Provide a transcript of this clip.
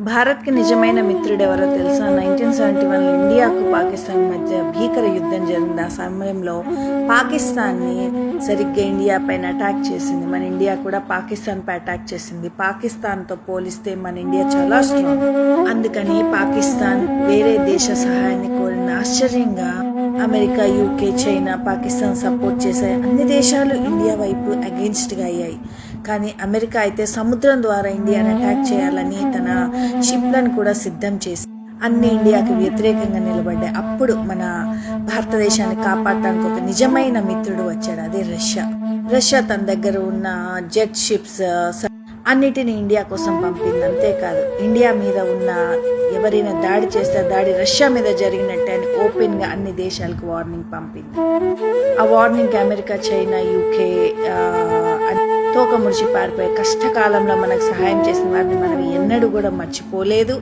భారత్కి నిజమైన మిత్రుడెవరో తెలుసా? నైన్టీన్ సెవెంటీ వన్లో ఇండియాకు పాకిస్తాన్ మధ్య భీకర యుద్ధం జరిగింది ఆ సమయంలో పాకిస్తాన్ని సరిగ్గా ఇండియా పైన అటాక్ చేసింది. మన ఇండియా కూడా పాకిస్తాన్ పై అటాక్ చేసింది. పాకిస్తాన్తో పోలిస్తే మన ఇండియా చాలా స్ట్రాంగ్ అందుకని పాకిస్తాన్ వేరే దేశ సహాయాన్ని కోరిన ఆశ్చర్యంగా America UK China Pakistan support చేశాయి అన్ని దేశాలు ఇండియా వైపు అగెన్స్ట్గా అయ్యాయి. కానీ అమెరికా అయితే సముద్రం ద్వారా ఇండియాని అటాక్ చేయాలని తన షిప్లను కూడా సిద్ధం చేసి అన్ని ఇండియాకి వ్యతిరేకంగా నిలబడ్డాయి అప్పుడు మన భారతదేశాన్ని కాపాడటానికి ఒక నిజమైన మిత్రుడు వచ్చాడు అదే రష్యా. రష్యా తన దగ్గర ఉన్న జెట్ షిప్స్ అన్నిటిని ఇండియా కోసం పంపింది. అంతేకాదు ఇండియా మీద ఉన్న ఎవరైనా దాడి చేస్తే దాడి రష్యా మీద జరిగినట్టే అని ఓపెన్గా అన్ని దేశాలకు వార్నింగ్ పంపింది. ఆ వార్నింగ్ అమెరికా చైనా యూకే తోక ముడిచి పారిపోయే కష్టకాలంలో మనకు సహాయం చేసిన వారిని మనం ఎన్నడూ కూడా మర్చిపోలేదు.